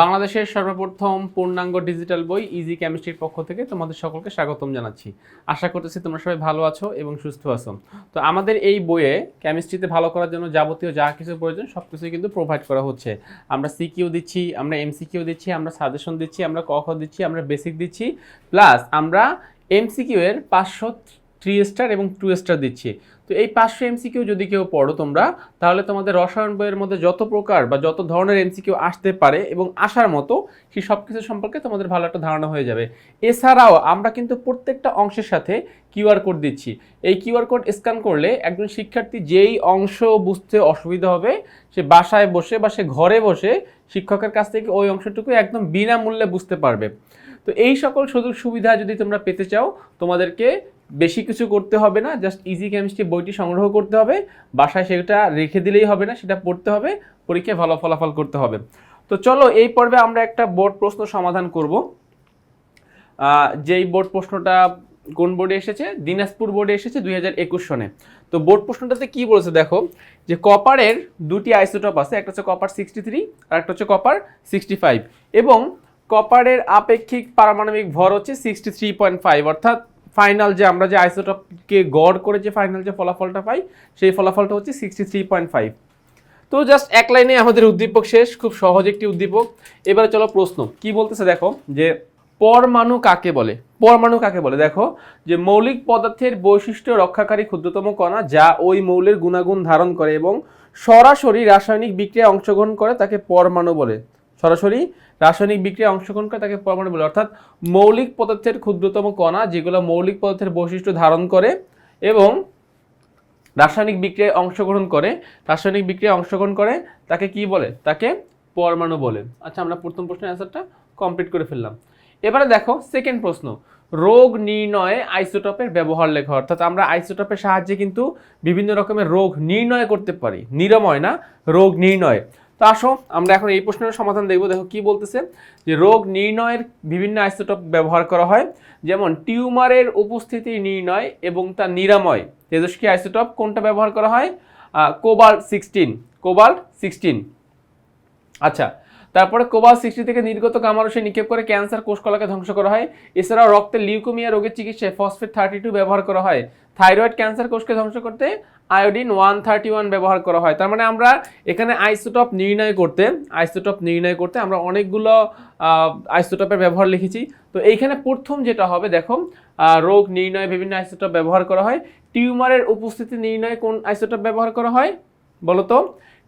বাংলাদেশের সর্বপ্রথম পূর্ণাঙ্গ ডিজিটাল বই ইজি কেমিস্ট্রির পক্ষ থেকে তোমাদের সকলকে স্বাগতম জানাচ্ছি। আশা করতেছি তোমরা সবাই ভালো আছো এবং সুস্থ আছো। তো আমাদের এই বইয়ে কেমিস্ট্রিতে ভালো করার জন্য যাবতীয় যা কিছু প্রয়োজন সব কিছুই কিন্তু প্রোভাইড করা হচ্ছে। আমরা সিকিউ দিচ্ছি, আমরা এমসিকিউ দিচ্ছি, আমরা সাজেশন দিচ্ছি, আমরা ক খ দিচ্ছি, আমরা বেসিক দিচ্ছি প্লাস আমরা এমসিকিউ এর পাঁচশো থ্রি স্টার এবং টু স্টার দিচ্ছি। তো এই পাঁচশো এমসিকিউ যদি কেউ পড়ো তোমরা, তাহলে তোমাদের রসায়ন বইয়ের মধ্যে যত প্রকার বা যত ধরনের এমসিকিউ আসতে পারে এবং আসার মতো, সেই সব কিছু সম্পর্কে তোমাদের ভালো একটা ধারণা হয়ে যাবে। এছাড়াও আমরা কিন্তু প্রত্যেকটা অংশের সাথে কিউআর কোড দিচ্ছি। এই কিউআর কোড স্ক্যান করলে একজন শিক্ষার্থী যেই অংশ বুঝতে অসুবিধা হবে, সে বাসায় বসে বা সে ঘরে বসে শিক্ষকের কাছ থেকে ওই অংশটুকু একদম বিনামূল্যে বুঝতে পারবে। তো এই সকল সুযোগ সুবিধা যদি তোমরা পেতে চাও, তোমাদেরকে বেশি কিছু করতে হবে না জাস্ট ইজি কেমিস্ট্রি বইটি সংগ্রহ করতে হবে, বাসায় সেটা রেখে দিলেই হবে না, সেটা পড়তে হবে, পরীক্ষায় ভালো ফলাফল করতে হবে। তো চলো এই পর্বে আমরা একটা বোর্ড প্রশ্ন সমাধান করব। যেই বোর্ড প্রশ্নটা কোন বোর্ডে এসেছে? দিনাজপুর বোর্ডে এসেছে দুই হাজার একুশ সনে। তো বোর্ড প্রশ্নটাতে কি বলেছে দেখো, যে কপারের দুটি আইসোটপ আছে, একটা হচ্ছে কপার সিক্সটি থ্রি আর একটা হচ্ছে কপার সিক্সটি ফাইভ এবং কপারের আপেক্ষিক পারমাণবিক ভর হচ্ছে সিক্সটি থ্রি পয়েন্ট ফাইভ, অর্থাৎ ফাইনাল যে আমরা যে আইসোটপকে গড় করে যে ফাইনাল যে ফলাফলটা পাই, সেই ফলাফলটা হচ্ছে সিক্সটি থ্রি পয়েন্ট ফাইভ তো জাস্ট এক লাইনে আমাদের উদ্দীপক শেষ, খুব সহজ একটি উদ্দীপক। এবারে চলো প্রশ্ন, কি বলতেছে দেখো, যে পরমাণু কাকে বলে? পরমাণু কাকে বলে? দেখো, যে মৌলিক পদার্থের বৈশিষ্ট্য রক্ষাকারী ক্ষুদ্রতম কণা যা ওই মৌলের গুণাগুণ ধারণ করে এবং সরাসরি রাসায়নিক বিক্রিয়ায় অংশগ্রহণ করে তাকে পরমাণু বলে। সরাসরি রাসায়নিক বিক্রিয়ায় অংশগ্রহণ করে তাকে পরমাণু বলে। অর্থাৎ মৌলিক পদার্থের ক্ষুদ্রতম কণা যেগুলো মৌলিক পদার্থের বৈশিষ্ট্য ধারণ করে এবং রাসায়নিক বিক্রিয়ায় অংশগ্রহণ করে, রাসায়নিক বিক্রিয়ায় অংশগ্রহণ করে, তাকে কি বলে? তাকে পরমাণু বলে। আচ্ছা আমরা প্রথম প্রশ্নের অ্যান্সারটা কমপ্লিট করে ফেললাম। এবারে দেখো, সেকেন্ড প্রশ্ন। রোগ নির্ণয়ে আইসোটপের ব্যবহার লেখা। অর্থাৎ আমরা আইসোটপের সাহায্যে কিন্তু বিভিন্ন রকমের রোগ নির্ণয় করতে পারি। নিরাময় না, রোগ নির্ণয়। তো আসো, আমরা এখন এই প্রশ্নের সমাধান দেখব। দেখো, কি বলতেছে? যে রোগ নির্ণয়ের বিভিন্ন আইসোটপ ব্যবহার করা হয়, যেমন টিউমারের উপস্থিতি নির্ণয় এবং তার নিরাময়। তেজস্ক্রিয় আইসোটপ কোনটা ব্যবহার করা হয়? Cobalt sixteen cobalt sixteen. আচ্ছা তারপরে কোবাল সিক্সটি থেকে নির্গত গামারসে নিক্ষেপ করে ক্যান্সার কোষকলাকে ধ্বংস করা হয়। এছাড়াও রক্তের লিউকোমিয়া রোগের চিকিৎসায় ফসফেট থার্টি টু ব্যবহার করা হয়। থাইরয়েড ক্যান্সার কোষকে ধ্বংস করতে আয়োডিন ওয়ান থার্টি ওয়ান ব্যবহার করা হয়। তার মানে আমরা এখানে আইসোটপ নির্ণয় করতে, আইসোটপ নির্ণয় করতে আমরা অনেকগুলো আইসোটপের ব্যবহার লিখেছি। তো এইখানে প্রথম যেটা হবে, দেখো রোগ নির্ণয় বিভিন্ন আইসোটপ ব্যবহার করা হয়। টিউমারের উপস্থিতি নির্ণয় কোন আইসোটপ ব্যবহার করা হয়? বলো তো।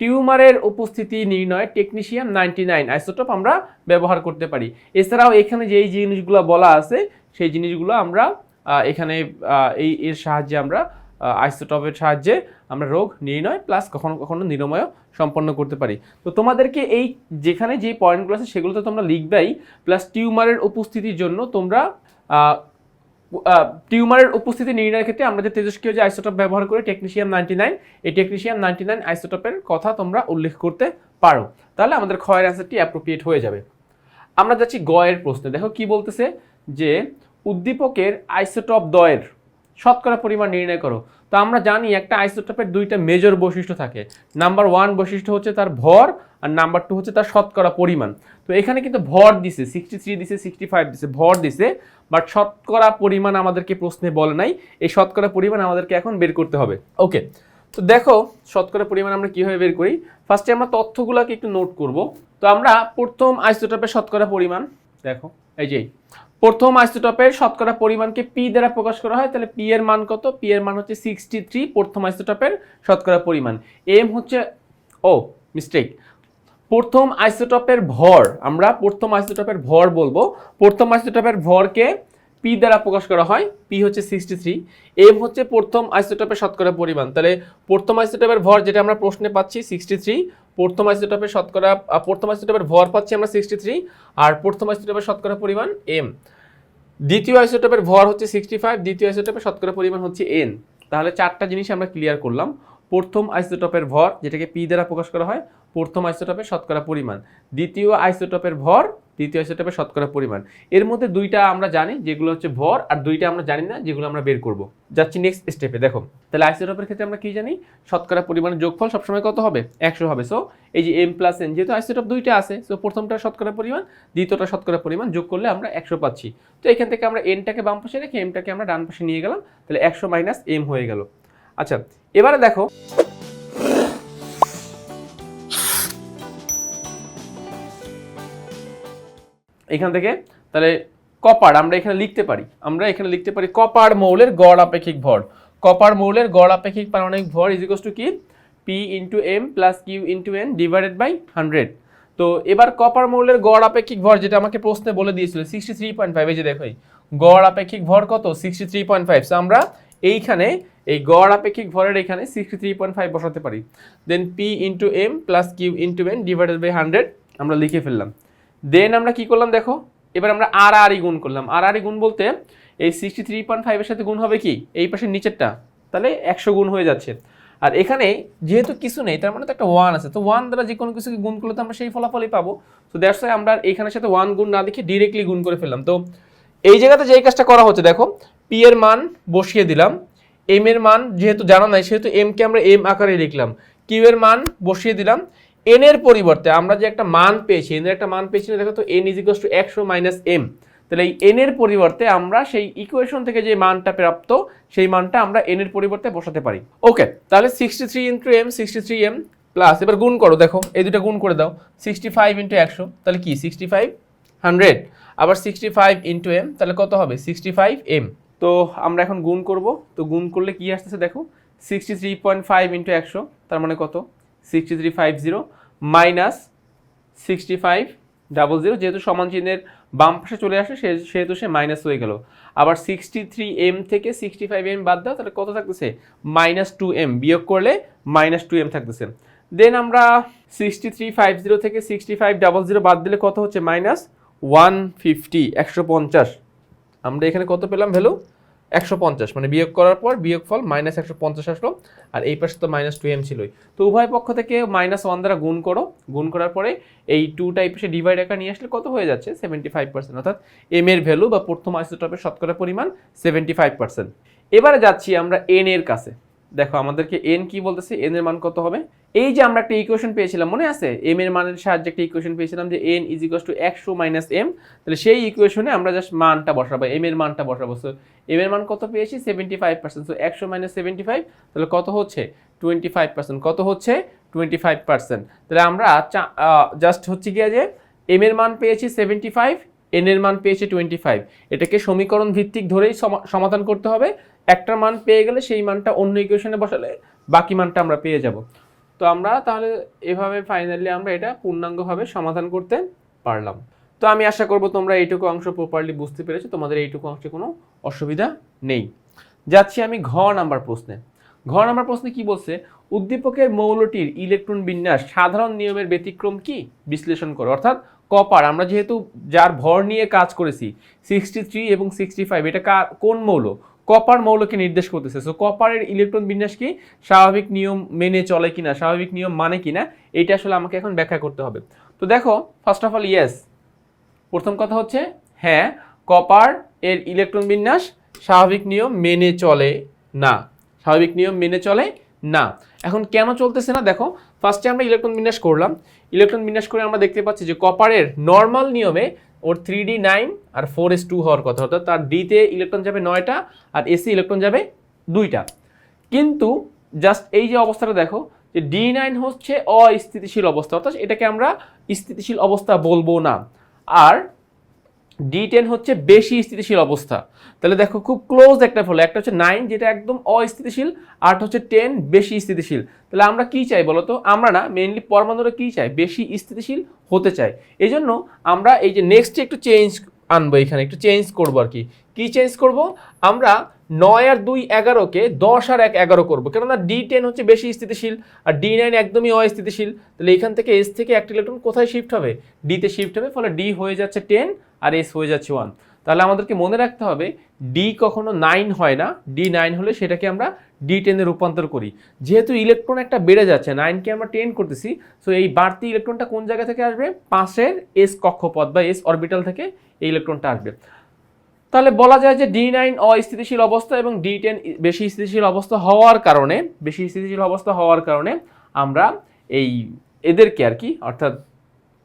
টিউমারের উপস্থিতি নির্ণয় টেকনিশিয়াম নাইনটি নাইন আইসোটপ আমরা ব্যবহার করতে পারি। এছাড়াও এখানে যেই জিনিসগুলো বলা আছে, সেই জিনিসগুলো আমরা এখানে এই, এর সাহায্যে আমরা আইসোটপের সাহায্যে আমরা রোগ নির্ণয় প্লাস কখনো কখনো নিরাময় সম্পন্ন করতে পারি। তো তোমাদেরকে এই, যেখানে যে পয়েন্টগুলো আছে সেগুলো তো তোমরা লিখবেই প্লাস টিউমারের উপস্থিতির জন্য তোমরা টিউমারের উপস্থিতি নির্ণয়ের ক্ষেত্রে আমরা যে তেজস্ক্রিয় যে আইসোটপ ব্যবহার করি টেকনিশিয়াম নাইনটি নাইন এই টেকনিশিয়াম নাইনটি নাইন আইসোটপের কথা তোমরা উল্লেখ করতে পারো। তাহলে আমাদের ক্ষয়ের অ্যান্সারটি অ্যাপ্রোপ্রিয়েট হয়ে যাবে। আমরা যাচ্ছি গয়ের প্রশ্নে। দেখো কি বলতেছে? যে উদ্দীপকের আইসোটপ দয়ের শতকরা পরিমাণ নির্ণয় করো। তো আমরা জানি একটা আইসোটপের দুইটা মেজর বৈশিষ্ট্য থাকে। নাম্বার ওয়ান বৈশিষ্ট্য হচ্ছে তার ভর আর নাম্বার টু হচ্ছে তার শতকরা পরিমাণ। তো এখানে কিন্তু ভর দিছে সিক্সটি থ্রি দিছে সিক্সটি ফাইভ দিছে, ভর দিছে। বাট শতকরা পরিমাণ আমাদেরকে প্রশ্নে বলে নাই। এই শতকরা পরিমাণ আমাদেরকে এখন বের করতে হবে। ওকে, তো দেখো শতকরা পরিমাণ আমরা কীভাবে বের করি? ফার্স্টে আমরা তথ্যগুলোকে একটু নোট করব। তো আমরা প্রথম আইসোটপের শতকরা পরিমাণ, দেখো, এই যে, প্রথম আইসোটপের শতকরা পরিমাণকে পি দ্বারা প্রকাশ করা হয়, তাহলে পি এর মান কত? পি এর মান হচ্ছে সিক্সটি থ্রি প্রথম আইসোটপের শতকরা পরিমাণ। এম হচ্ছে ও মিস্টেক প্রথম আইসোটপের ভর, আমরা প্রথম আইসোটপের ভর বলব। প্রথম আইসোটপের ভরকে পি দ্বারা প্রকাশ করা হয় পি হচ্ছে সিক্সটি থ্রি এম হচ্ছে প্রথম আইসোটপের শতকরা পরিমাণ। তাহলে প্রথম আইসোটপের ভর যেটা আমরা প্রশ্নে পাচ্ছি সিক্সটি থ্রি প্রথম আইসোটপের শতকরা প্রথম আইসোটপের ভর পাচ্ছি আমরা সিক্সটি থ্রি আর প্রথম আইসোটপের শতকরা পরিমাণ এম দ্বিতীয় আইসোটপের ভর হচ্ছে সিক্সটি ফাইভ দ্বিতীয় আইসোটপের শতকরা পরিমাণ হচ্ছে এন তাহলে চারটা জিনিস আমরা ক্লিয়ার করলাম। প্রথম আইসোটপের ভর, যেটাকে পি দ্বারা প্রকাশ করা হয় প্রথম আইসোটপের শতকরা পরিমাণ। দ্বিতীয় আইসোটপের ভর দ্বিতীয় আইসোটপের শতকরা পরিমাণ। এর মধ্যে দুইটা আমরা জানি, যেগুলো হচ্ছে ভর, আর দুইটা আমরা জানি না, যেগুলো আমরা বের করব। যাচ্ছি নেক্সট স্টেপে দেখো। তাহলে আইসোটপের ক্ষেত্রে আমরা কি জানি? শতকরা পরিমাণের যোগফল সবসময় কত হবে? একশো হবে। সো এই যে এম প্লাস এন যেহেতু আইসোটপ দুইটা আছে সো প্রথমটা শতকরা পরিমাণ, দ্বিতীয়টা শতকরা পরিমাণ যোগ করলে আমরা একশো পাচ্ছি। তো এখান থেকে আমরা এনটাকে বাম পাশে রেখে এমটাকে আমরা ডান পাশে নিয়ে গেলাম, তাহলে একশো মাইনাস এম হয়ে গেল। আচ্ছা এবারে দেখো এখান থেকে, তাহলে কপার আমরা এখানে লিখতে পারি। আমরা এখানে লিখতে পারি কপার মৌলের গড় আপেক্ষিক ভর। কপার মৌলের গড় আপেক্ষিক পারমাণবিক ভর ইজ ইকোয়াস টু কি? P into M plus Q into N divided by hundred তো এবার কপার মৌলের গড় আপেক্ষিক ভর যেটা আমাকে প্রশ্নে বলে দিয়েছিল সিক্সটি থ্রি পয়েন্ট ফাইভ এই যে দেখো গড় আপেক্ষিক ভর কত? Sixty three point five so আমরা এইখানে এই গড় আপেক্ষিক ভরের এখানে সিক্সটি থ্রি পয়েন্ট ফাইভ বসাতে পারি। Then P into M plus Q into N divided by hundred আমরা লিখে ফেললাম। দেন আমরা কি করলাম দেখো? এবার আমরা আর আর গুণ করলাম। আর আর গুণ বলতে এই সিক্সটি থ্রি পয়েন্ট ফাইভের সাথে গুণ হবে কি? এই পাশের নিচেরটা। তাহলে একশো গুণ হয়ে যাচ্ছে। আর এখানে যেহেতু কিছু নেই, তার মানে তো একটা ওয়ান আছে। তো ওয়ান দ্বারা যে কোনো কিছুকে গুণ করলে তো আমরা সেই ফলাফলই পাবো। তো ওয়াই আমরা এখানের সাথে ওয়ান গুণ না দেখে ডিরেক্টলি গুণ করে ফেললাম। তো এই জায়গাতে যেই কাজটা করা হচ্ছে, দেখো পি এর মান বসিয়ে দিলাম। এম এর মান যেহেতু জানা নাই, সেহেতু এম কে আমরা এম আকারে লিখলাম। কিউ এর মান বসিয়ে দিলাম। এন এর পরিবর্তে আমরা যে একটা মান পেয়েছি এন এর একটা মান পেয়েছি দেখো তো এন ইজ টু একশো মাইনাস এম তাহলে এই এন এর পরিবর্তে আমরা সেই ইকুয়েশন থেকে যে মানটা প্রাপ্ত, সেই মানটা আমরা এন এর পরিবর্তে বসাতে পারি। ওকে তাহলে sixty three into M sixty three M plus এবার গুণ করো, দেখো, এই দুটো গুণ করে দাও সিক্সটি ফাইভ ইন্টু একশো, তাহলে কি? সিক্সটি ফাইভ হান্ড্রেড আবার সিক্সটি ফাইভ ইন্টু এম তাহলে কত হবে? সিক্সটি ফাইভ এম তো আমরা এখন গুণ করব, তো গুণ করলে কি আসতেছে দেখো? Sixty three point five into একশো, তার মানে কত? Sixty three five zero minus sixty five double zero যেহেতু সমান চিহ্নের বাম পাশে চলে আসে, সে- সেহেতু সে মাইনাস হয়ে গেল। আবার সিক্সটি থ্রি এম থেকে সিক্সটি ফাইভ এম বাদ দাও, তাহলে কত থাকতেছে? মাইনাস টু এম বিয়োগ করলে মাইনাস টু এম থাকতেছে। দেন আমরা সিক্সটি থ্রি ফাইভ জিরো থেকে সিক্সটি ফাইভ ডাবল জিরো বাদ দিলে কত হচ্ছে? মাইনাস ওয়ান ফিফটি একশো পঞ্চাশ। আমরা এখানে কত পেলাম? ভ্যালু একশো পঞ্চাশ মানে বিয়োগ করার পর বিয়োগ ফল মাইনাস একশো পঞ্চাশ আসলো, আর এই পাশে তো মাইনাস টু এম ছিলই। তো উভয় পক্ষ থেকে মাইনাস ওয়ান দ্বারা গুণ করো, গুণ করার পরে এই টু টাইপ এসে ডিভাইড আকার নিয়ে আসলে কত হয়ে যাচ্ছে? সেভেন্টি ফাইভ পার্সেন্ট অর্থাৎ এম এর ভ্যালু বা প্রথম আইসোটপের শতকরা পরিমাণ সেভেন্টি ফাইভ পার্সেন্ট এবারে যাচ্ছি আমরা এন এর কাছে। দেখো, আমাদেরকে এন কি বলতেছে? এন এর মান কত হবে? এই যে আমরা একটা ইকুয়েশন পেয়েছিলাম, মনে আছে? এম এর মানের সাহায্যে একটা ইকুয়েশন পেয়েছিলাম যে এন ইজ ইকুয়াল টু একশো মাইনাস এম তাহলে সেই ইকুয়েশনে আমরা জাস্ট মানটা বসাবো এম এর মানটা বসাবো। সো এম এর মান কত পেয়েছি? সেভেন্টি ফাইভ পার্সেন্ট সো একশো মাইনাস সেভেন্টি ফাইভ তাহলে কত হচ্ছে? টোয়েন্টি ফাইভ পার্সেন্ট কত হচ্ছে? টোয়েন্টি ফাইভ পার্সেন্ট তাহলে আমরা জাস্ট হচ্ছে গিয়ে যে এম এর মান পেয়েছি সেভেন্টি ফাইভ এন এর মান পেয়েছি টোয়েন্টি ফাইভ এটাকে সমীকরণ ভিত্তিক ধরেই সমা- সমাধান করতে হবে। একটা মান পেয়ে গেলে সেই মানটা অন্য ইকুয়েশনে বসালে বাকি মানটা আমরা পেয়ে যাব। তো আমরা তাহলে এভাবে ফাইনালি আমরা এটা পূর্ণাঙ্গভাবে সমাধান করতে পারলাম। তো আমি আশা করব তোমরা এইটুকু অংশ প্রপারলি বুঝতে পেরেছ, তোমাদের এইটুকু অংশে কোনো অসুবিধা নেই। যাচ্ছি আমি ঘ নাম্বার প্রশ্নে। ঘ নাম্বার প্রশ্নে কি বলছে, উদ্দীপকের মৌলটির ইলেকট্রন বিন্যাস সাধারণ নিয়মের ব্যতিক্রম কি? বিশ্লেষণ করো। অর্থাৎ কপার, আমরা যেহেতু যার ভর নিয়ে কাজ করেছি সিক্সটি থ্রি এবং সিক্সটি ফাইভ এটা কোন মৌল? কপার মৌলকে নির্দেশ করতেছে। সো কপারের ইলেকট্রন বিন্যাস কি? স্বাভাবিক নিয়ম মেনে চলে কিনা, স্বাভাবিক নিয়ম মানে কিনা, এইটা আসলে আমাকে এখন ব্যাখ্যা করতে হবে। তো দেখো ফার্স্ট অফ অল ইয়েস প্রথম কথা হচ্ছে হ্যাঁ কপার এর ইলেকট্রন বিন্যাস স্বাভাবিক নিয়ম মেনে চলে না। স্বাভাবিক নিয়ম মেনে চলে না। এখন কেন চলতেছে না? দেখো ফার্স্টে আমরা ইলেকট্রন বিন্যাস করলাম। ইলেকট্রন বিন্যাস করে আমরা দেখতে পাচ্ছি যে কপারের নর্মাল নিয়মে ওর থ্রি ডি নাইন আর ফোর এস টু হওয়ার কথা। অর্থাৎ তার ডিতে ইলেকট্রন যাবে নয়টা আর এসি ইলেকট্রন যাবে দুইটা। কিন্তু জাস্ট এই যে অবস্থাটা দেখো, যে ডি নাইন হচ্ছে অস্থিতিশীল অবস্থা। অর্থাৎ এটাকে আমরা স্থিতিশীল অবস্থা বলব না। আর ডি টেন হচ্ছে বেশি স্থিতিশীল অবস্থা। তাহলে দেখো খুব ক্লোজ একটা ফলো, একটা হচ্ছে নাইন যেটা একদম অস্থিতিশীল আর হচ্ছে টেন বেশি স্থিতিশীল। তাহলে আমরা কি চাই বলো তো? আমরা না মেইনলি পরমাণুরা কি চাই? বেশি স্থিতিশীল হতে চাই। এই জন্য আমরা এই যে নেক্সট একটু চেঞ্জ আনব এখানে, একটু চেঞ্জ করব আর কি। কি চেঞ্জ করব? আমরা নয় আর দুই এগারোকে দশ আর এক এগারো করব। কেননা ডি টেন হচ্ছে বেশি স্থিতিশীল, আর ডি নাইন একদমই অস্থিতিশীল। তাহলে এখান থেকে এস থেকে একটা ইলেকট্রন কোথায় শিফট হবে? ডিতে শিফট হবে, ফলে ডি হয়ে যাচ্ছে টেন আর এস হয়ে যাচ্ছে ওয়ান তাহলে আমাদেরকে মনে রাখতে হবে ডি কখনো নাইন হয় না। ডি নাইন হলে সেটাকে আমরা ডি টেনে রূপান্তর করি। যেহেতু ইলেকট্রন একটা বেড়ে যাচ্ছে নাইনকে আমরা টেন করতেছি সো এই বাড়তি ইলেকট্রনটা কোন জায়গা থেকে আসবে? পাশের এস কক্ষপথ বা এস অরবিটাল থেকে এই ইলেকট্রনটা আসবে। তাহলে বলা যায় যে ডি নাইন অস্থিতিশীল অবস্থা এবং ডি টেন বেশি স্থিতিশীল অবস্থা হওয়ার কারণে, বেশি স্থিতিশীল অবস্থা হওয়ার কারণে আমরা এই এদেরকে আর কি, অর্থাৎ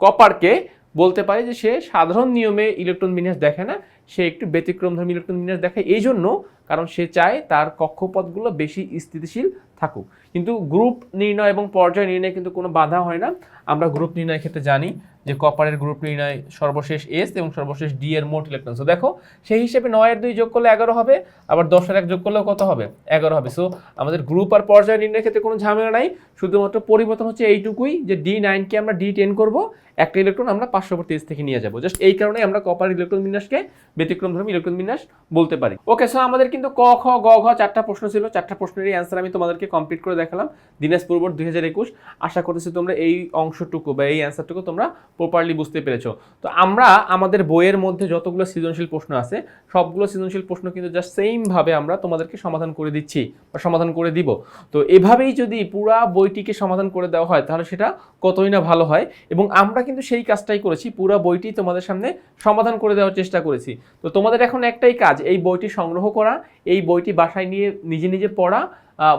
কপারকে বলতে পারি যে সে সাধারণ নিয়মে ইলেকট্রন বিন্যাস দেখে না সে একটু ব্যতিক্রমধর্মী ইলেকট্রন বিন্যাস দেখায়। এই জন্য কারণ সে চায় তার কক্ষপথগুলো বেশি স্থিতিশীল থাকুক। কিন্তু গ্রুপ নির্ণয় এবং পর্যায় নির্ণয় কিন্তু কোনো বাধা হয় না। আমরা গ্রুপ নির্ণয়ের ক্ষেত্রে জানি যে কপারের গ্রুপ নির্ণয় সর্বশেষ এস এবং সর্বশেষ ডি এর মোট ইলেকট্রন। সো দেখো, সেই হিসেবে নয়ের দুই যোগ করলে এগারো হবে, আবার দশের এক যোগ করলেও কত হবে? এগারো হবে। সো আমাদের গ্রুপ আর পর্যায় নির্ণয়ের ক্ষেত্রে কোনো ঝামেলা নাই। শুধুমাত্র পরিবর্তন হচ্ছে এইটুকুই যে ডি নাইনকে আমরা ডি টেন করব, একটা ইলেকট্রন আমরা পার্শ্ববর্তী এস থেকে নিয়ে যাব। জাস্ট এই কারণে আমরা কপার ইলেকট্রন বিন্যাসকে ব্যতিক্রমধর্মী ইলেকট্রন বিন্যাস বলতে পারি। ওকে সো আমাদের কিন্তু ক, খ, গ, ঘ চারটা প্রশ্ন ছিল। চারটা প্রশ্নেরই অ্যান্সার আমি তোমাদেরকে কমপ্লিট করে দেখালাম। দিনাজপুর বোর্ড দুই হাজার একুশ। আশা করতেছি তোমরা এই অংশটুকু বা এই অ্যান্সারটুকু তোমরা প্রপারলি বুঝতে পেরেছ। তো আমরা আমাদের বইয়ের মধ্যে যতগুলো সৃজনশীল প্রশ্ন আছে, সবগুলো সৃজনশীল প্রশ্ন কিন্তু জাস্ট সেমভাবে আমরা তোমাদেরকে সমাধান করে দিচ্ছি বা সমাধান করে দিব। তো এভাবেই যদি পুরা বইটিকে সমাধান করে দেওয়া হয়, তাহলে সেটা কতই না ভালো হয়। এবং আমরা কিন্তু সেই কাজটাই করেছি, পুরা বইটি তোমাদের সামনে সমাধান করে দেওয়ার চেষ্টা করেছি। তো তোমাদের এখন একটাই কাজ, এই বইটি সংগ্রহ করা, এই বইটি বাসায় নিয়ে নিজে নিজে পড়া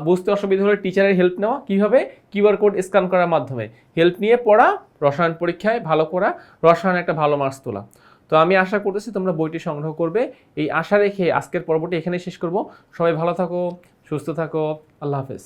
বুঝতে অসুবিধা হলে টিচারের হেল্প নেওয়া, কীভাবে? কিউআর কোড স্ক্যান করার মাধ্যমে। হেল্প নিয়ে পড়া, রসায়ন পরীক্ষায় ভালো করা, রসায়ন একটা ভালো মার্কস তোলা। তো আমি আশা করতেছি তোমরা বইটি সংগ্রহ করবে। এই আশা রেখে আজকের পর্বটি এখানে শেষ করব। সবাই ভালো থাকো, সুস্থ থাকো, আল্লাহ হাফেজ।